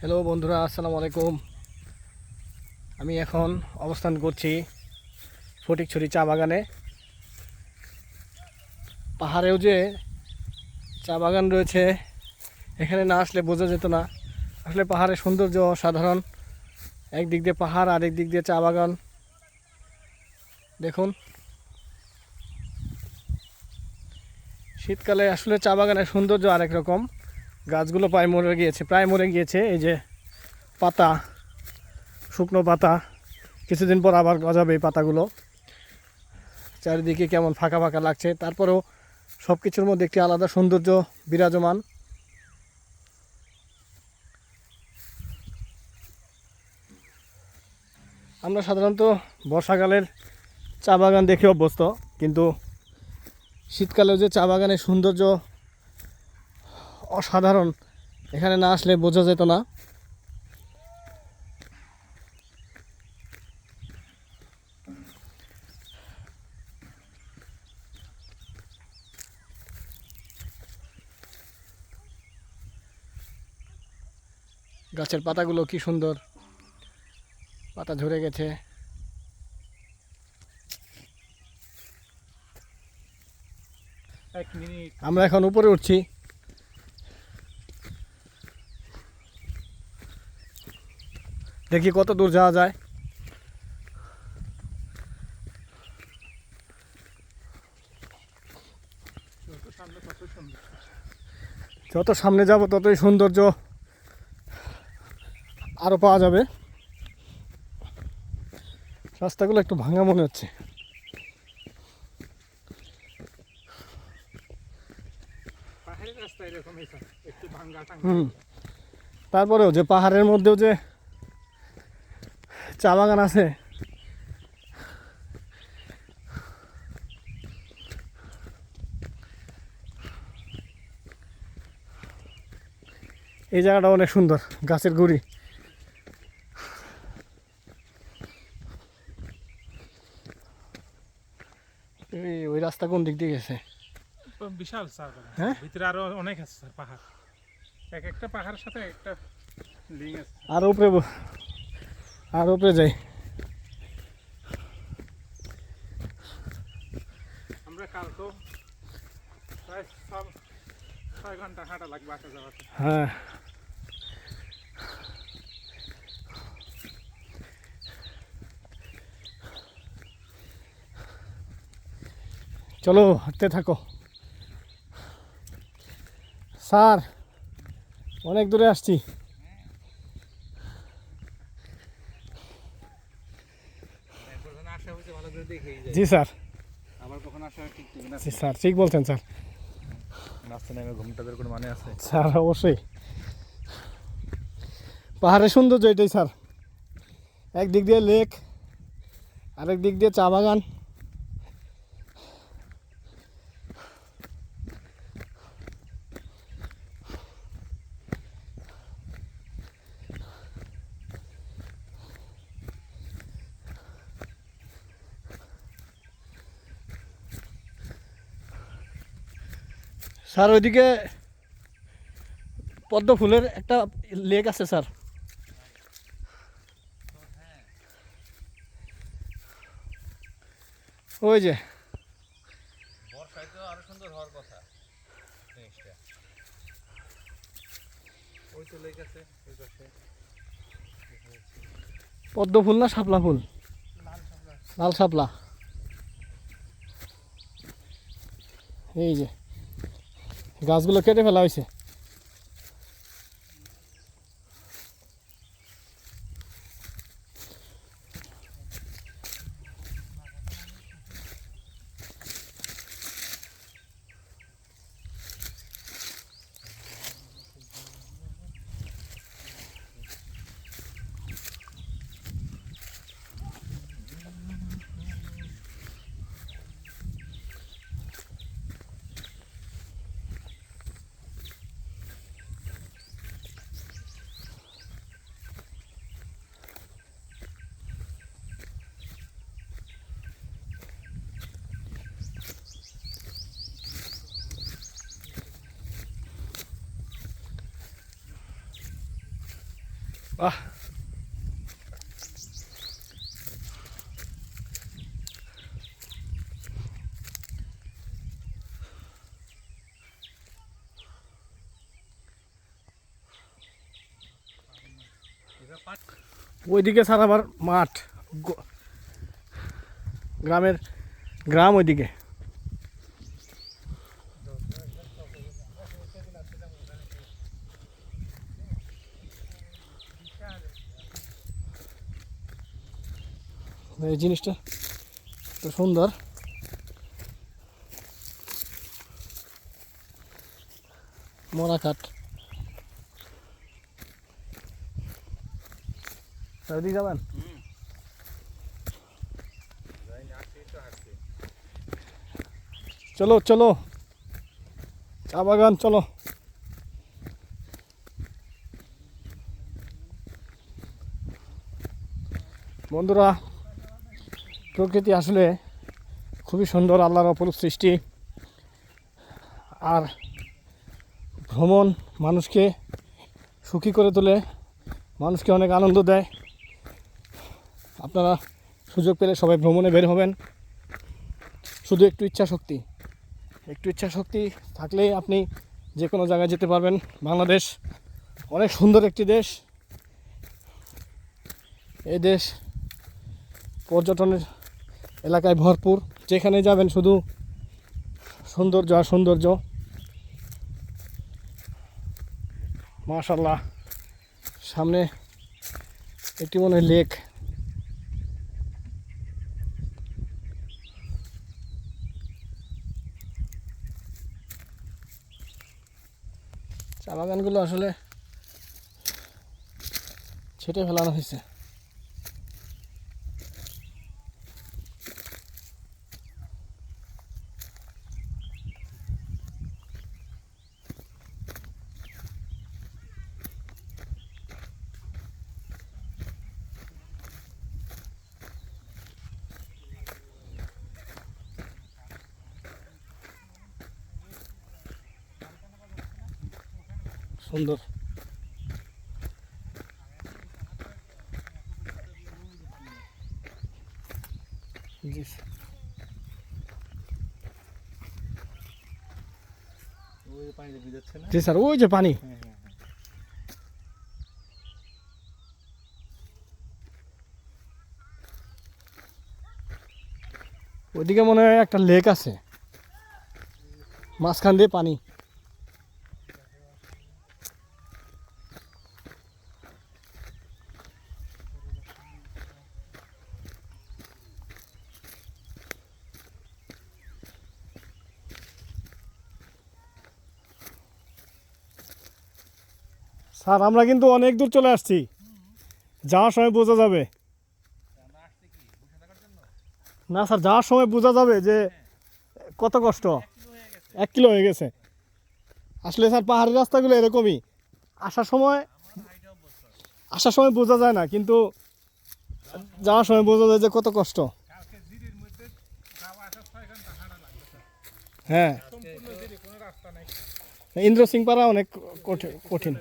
Hello বন্ধুরা, আসসালামু আলাইকুম। আমি এখন অবস্থান করছি ফটিকছড়ি চা বাগানে। পাহাড়েও যে চা বাগান রয়েছে, এখানে না আসলে বোঝা যেত না। আসলে পাহাড়ের সৌন্দর্য সাধারণ একদিক দিয়ে পাহাড় আর দিক দিয়ে চা বাগান। দেখুন। শীতকালে আসলে চা বাগানের সৌন্দর্য আরেক রকম। গাছগুলো প্রায় মরে গিয়েছে, প্রায় মরে গিয়েছে। এই যে পাতা, শুকনো পাতা, কিছুদিন পর আবার গজাবে এই পাতাগুলো। চারিদিকে কেমন ফাঁকা ফাঁকা লাগছে। তারপরেও সব কিছুর মধ্যে একটি আলাদা সৌন্দর্য বিরাজমান। আমরা সাধারণত বর্ষাকালের চা বাগান দেখে অভ্যস্ত, কিন্তু শীতকালেও যে চা বাগানের সৌন্দর্য অসাধারণ। এখানে না আসলে বোঝা যেত না। গাছের পাতাগুলো কি সুন্দর। পাতা ঝরে গেছে। আমরা এখন উপরে উঠছি। দেখি কত দূর যাওয়া যায়। যত সামনে যাব ততই সৌন্দর্য আরও পাওয়া যাবে। রাস্তাগুলো একটু ভাঙা মনে হচ্ছে। হুম। তারপরেও যে পাহাড়ের মধ্যেও যে চা বাগান আছে। এই জায়গাটা অনেক সুন্দর গাছের গুড়ি। ওই রাস্তা কোন দিক দিয়ে গেছে? বিশাল স্যার। হ্যাঁ? ভিতরে আরও অনেক আছে স্যার পাহাড়। এক একটা পাহাড়ের সাথে একটা লিঙ্ক আছে। আর উপরে আর উপরে যাই। আমরা কাল তো ছয় ঘণ্টা হাঁটা লাগবে আসা যাওয়াতে হ্যাঁ। চলো হাঁটতে থাকো। স্যার অনেক দূরে আসছি আসা হয়েছে ভালো করে দেখেই যায় জি স্যার। আবার কখন আসা ঠিক ঠিক না জি স্যার? ঠিক বলছেন স্যার। নাচতে নেমে ঘুমটা কোনো মানে আছে? স্যার অবশ্যই। পাহাড়ের সৌন্দর্য এটাই স্যার। একদিক দিয়ে লেক আরেক দিক দিয়ে চা বাগান। স্যার, ওইদিকে পদ্ম ফুলের একটা লেক আছে, স্যার। ওই যে। পদ্ম ফুল না শাপলা ফুল? লাল শাপলা। এই যে। গাছগুলো কেটে ফেলা হয়েছে। বাহ ওইদিকে স্যার আবার মাঠ। গ- গ্রামের গ্রাম ওইদিকে। এই জিনিসটা তো সুন্দর। মরা কাঠ। সৌদি যাবেন? চলো চলো। চা বাগান চলো। বন্ধুরা প্রকৃতি আসলে খুবই সুন্দর আল্লাহর অপরূপ সৃষ্টি। আর ভ্রমণ মানুষকে সুখী করে তোলে, মানুষকে অনেক আনন্দ দেয়। আপনারা সুযোগ পেলে সবাই ভ্রমণে বের হবেন। শুধু একটু ইচ্ছা শক্তি একটু ইচ্ছা শক্তি থাকলে আপনি যে কোনো জায়গায় যেতে পারবেন। বাংলাদেশ অনেক সুন্দর একটি দেশ। এই দেশ পর্যটনের এলাকায় ভরপুর। যেখানে যাবেন শুধু সৌন্দর্য আর সৌন্দর্য। মাশাল্লাহ সামনে একটি মনে হয় লেক। চা বাগানগুলো আসলে ছেটে ফেলানো হয়েছে। সুন্দর জি স্যার। ওই যে পানিতে ভিজাচ্ছে না জি স্যার ওই যে পানি হ্যাঁ হ্যাঁ হ্যাঁ ওইদিকে মনে হয় একটা লেক আছে মাঝখান দিয়ে পানি স্যার, আমরা কিন্তু অনেক দূর চলে আসছি। যাওয়ার সময় বোঝা যাবে। না স্যার, যাওয়ার সময় বোঝা যাবে যে কত কষ্ট। এক কিলো হয়ে গেছে। আসলে স্যার পাহাড়ি রাস্তাগুলো এরকমই। আসার সময় আসার সময় বোঝা যায় না, কিন্তু যাওয়ার সময় বোঝা যায় যে কত কষ্ট। হ্যাঁ। ইন্দ্র সিং পাড়া অনেক কঠিন কঠিন।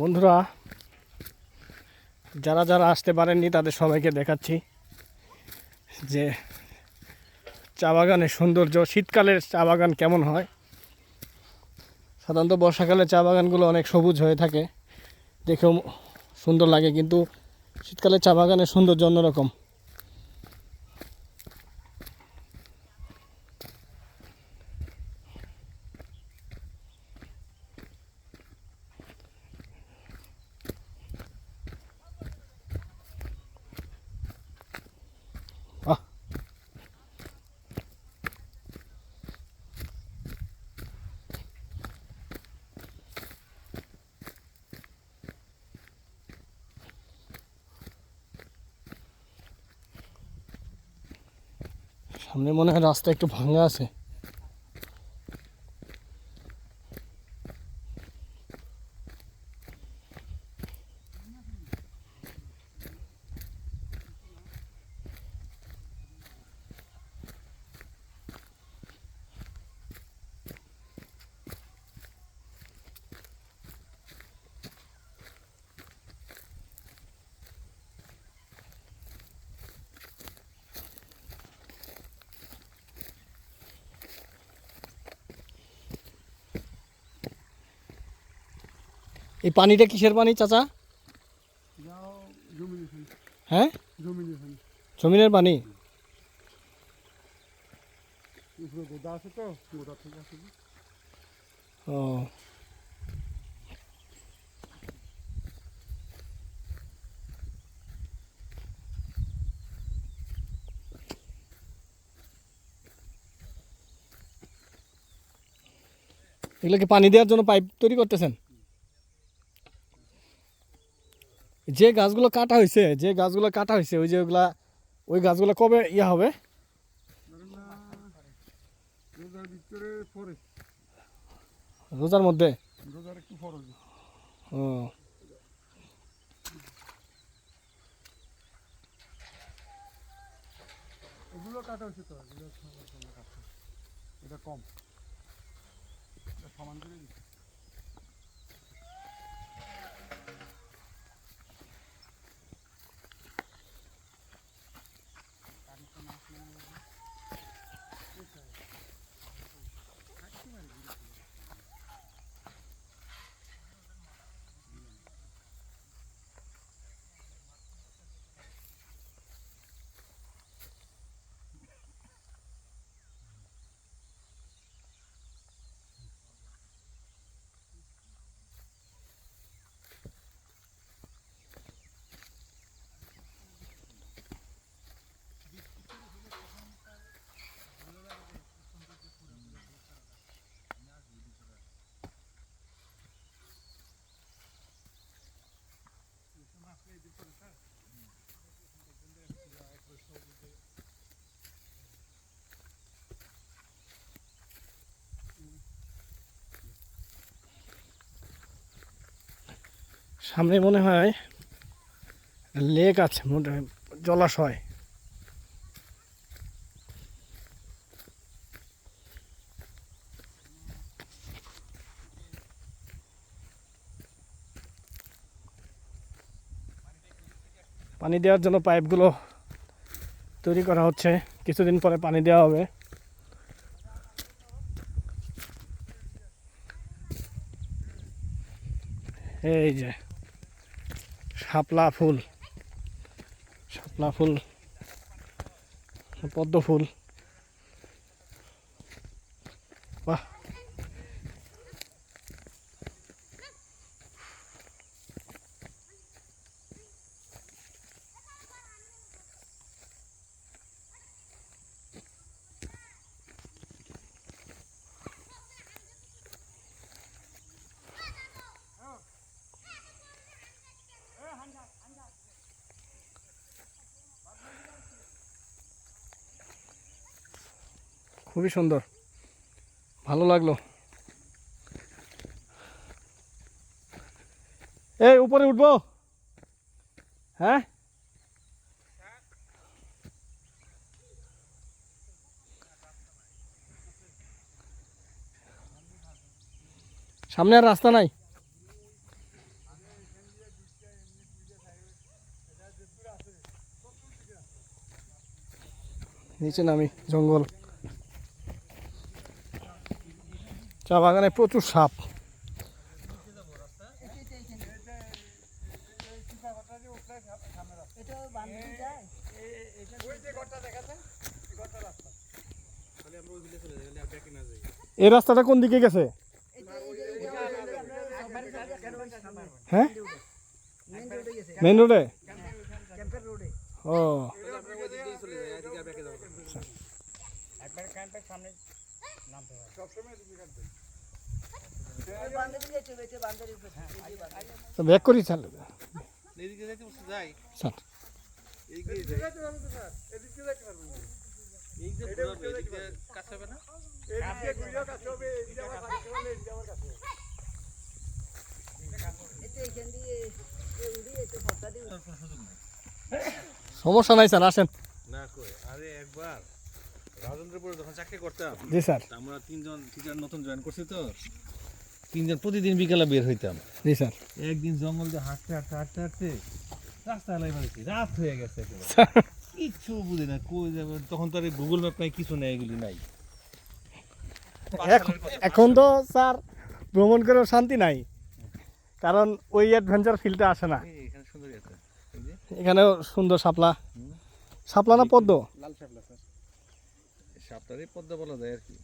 বন্ধুরা, যারা যারা আসতে পারেননি তাদের সবাইকে দেখাচ্ছি যে চা বাগানের সৌন্দর্য, শীতকালের চা বাগান কেমন হয়? সাধারণত বর্ষাকালে চা বাগানগুলো অনেক সবুজ হয়ে থাকে, দেখেও সুন্দর লাগে, কিন্তু শীতকালে চা বাগানের সৌন্দর্য অন্যরকম। সামনে মনে হয় রাস্তা একটু ভাঙা আছে। এই পানিটা কিসের পানি, চাচা? হ্যাঁ? জমিনের পানি? ও। এগুলো কি পানি দেওয়ার জন্য পাইপ তৈরি করতেছেন? যে গাছগুলো কাটা হয়েছে যে গাছগুলো কাটা হয়েছে ওই যে ওগুলা, ওই গাছগুলো কবে ইয়া হবে? রোজার মধ্যে? কাটা হয়েছে তো কম। সামনে মনে হয় লেক আছে, মোটে জলাশয়। পানি দেওয়ার জন্য পাইপগুলো তৈরি করা হচ্ছে। কিছুদিন পরে পানি দেওয়া হবে। এই যে। শাপলা ফুল শাপলা ফুল পদ্ম ফুল। খুবই সুন্দর। ভালো লাগল। এই, উপরে উঠবো। হ্যাঁ? সামনে আর রাস্তা নাই। নিচে নামি, জঙ্গল। চা বাগানে প্রচুর সাপ। এই রাস্তাটা কোন দিকে গেছে? হ্যাঁ? মেন রোডে ও। তো ব্যাক করি চাল এদিকে যাইতে বলছে যাই চাল এইদিকে এদিকে যাই যাইতে পারবেন তো স্যার এদিকে যাইতে পারবেন না। এই যে এটা ঘুরাবো, উঠে এদিকে যাইতে কাছে হবে। না কাছে হবে। সমস্যা নাই স্যার আসেন। না কই আরে একবার। রাজেন্দ্রপুরে যখন চাকরি করতাম জি স্যার। আমরা তিনজন টিচার নতুন জয়েন করছি তো। তিনজন প্রতিদিন বিকালে বের হইতাম। জি স্যার। একদিন জঙ্গল দিয়ে হাঁটতে হাঁটতে হাঁটতে হাঁটতে রাস্তা ফেলেছি রাত হয়ে গেছে কিচ্ছু বুঝি না কই যাবে তখন তো আর গুগল ম্যাপ নাই কিছু নেই এগুলি নাই। এখন তো স্যার ভ্রমণ করেও শান্তি নাই। কারণ ওই অ্যাডভেঞ্চার ফিলটা আসে না। এখানেও সুন্দর শাপলা। হুম। শাপলা না পদ্ম? লাল শ্যাপলা স্যার। সাপটারই পদ্ম বলা যায় আর কি।